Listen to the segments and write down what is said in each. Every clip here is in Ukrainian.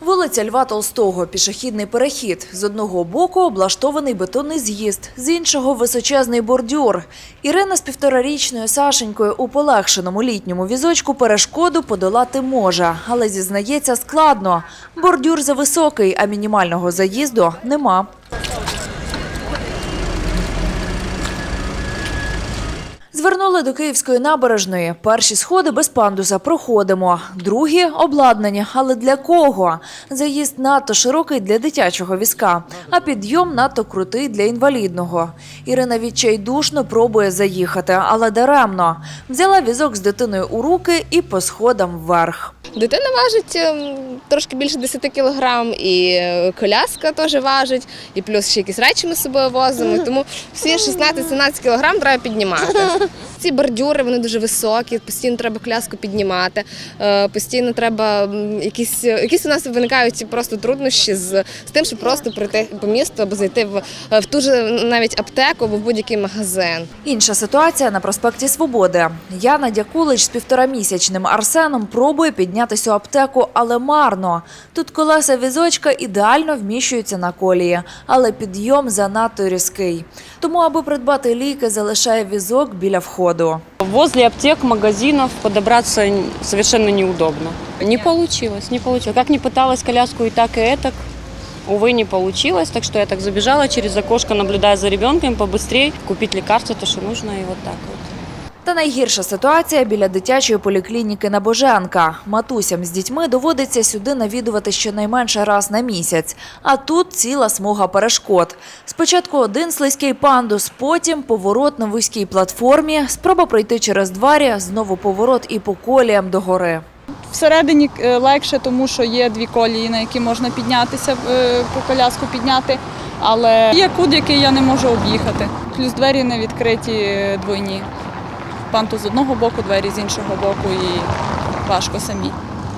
Вулиця Льва Толстого – пішохідний перехід. З одного боку облаштований бетонний з'їзд, з іншого – височезний бордюр. Ірина з півторарічною Сашенькою у полегшеному літньому візочку перешкоду подолати може, але зізнається складно. Бордюр зависокий, а мінімального заїзду нема. Звернули до Київської набережної. Перші сходи без пандуса проходимо. Другі – обладнані. Але для кого? Заїзд надто широкий для дитячого візка, а підйом надто крутий для інвалідного. Ірина відчайдушно пробує заїхати, але даремно. Взяла візок з дитиною у руки і по сходам вверх. Дитина важить ем, трошки більше 10 кілограм, і е, коляска теж важить, і плюс ще якісь речі ми з собою возимо. Тому всі 16-17 кілограм треба піднімати. Ці бордюри вони дуже високі, постійно треба коляску піднімати, е, постійно треба якісь, якісь у нас виникають просто труднощі з, з тим, щоб просто прийти по місту або зайти в, в ту ж навіть аптеку або будь-який магазин. Інша ситуація на проспекті Свободи. Яна Дякулич з півторамісячним Арсеном пробує піднятися у аптеку, але марно. Тут колеса візочка ідеально вміщуються на колії, але підйом занадто різкий. Тому, аби придбати ліки, залишає візок біля входу. Возле аптек, магазинов подобраться совершенно неудобно. Не получилось, не получилось. Как не пыталась коляску и так, и этак, увы, не получилось. Так что я так забежала через окошко, наблюдая за ребенком, побыстрее купить лекарство, то, что нужно, и вот так вот. Та найгірша ситуація біля дитячої поліклініки Набоженка. Матусям з дітьми доводиться сюди навідувати щонайменше раз на місяць. А тут ціла смуга перешкод. Спочатку один слизький пандус, потім поворот на вузькій платформі, спроба пройти через двері, знову поворот і по коліям до гори. Всередині е, легше, тому що є дві колії, на які можна піднятися, е, по коляску підняти. Але є кут, який я не можу об'їхати. Плюс двері не відкриті е, двойні. Панту з одного боку, двері з іншого боку, і важко самі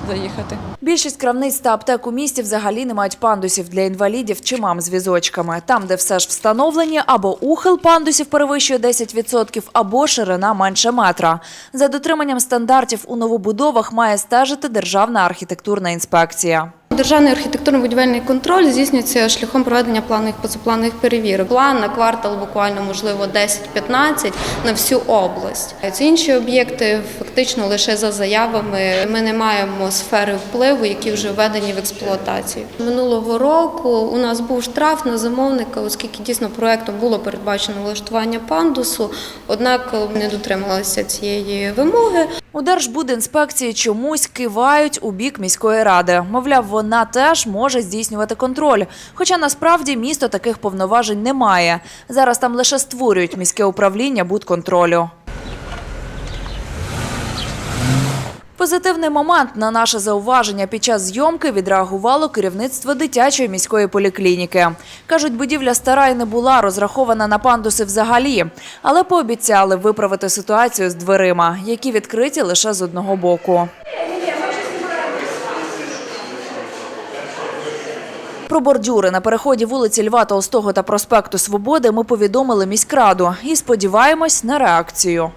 заїхати. Більшість крамниць та аптек у місті взагалі не мають пандусів для інвалідів чи мам з візочками. Там, де все ж встановлені, або ухил пандусів перевищує 10%, або ширина менше метра. За дотриманням стандартів у новобудовах має стежити Державна архітектурна інспекція. Державний архітектурно-будівельний контроль здійснюється шляхом проведення планових позапланових перевірок. План на квартал буквально можливо 10-15 на всю область. Ці інші об'єкти фактично лише за заявами. Ми не маємо сфери впливу, які вже введені в експлуатацію. Минулого року у нас був штраф на замовника, оскільки дійсно проектом було передбачено влаштування пандусу, однак не дотрималися цієї вимоги. У Держбудінспекції чомусь кивають у бік міської ради. Мовляв, вона теж може здійснювати контроль. Хоча насправді місто таких повноважень не має. Зараз там лише створюють міське управління будконтролю. Позитивний момент на наше зауваження під час зйомки відреагувало керівництво дитячої міської поліклініки. Кажуть, будівля стара і не була розрахована на пандуси взагалі, але пообіцяли виправити ситуацію з дверима, які відкриті лише з одного боку. Про бордюри на переході вулиці Льва Толстого та проспекту Свободи ми повідомили міськраду і сподіваємось на реакцію.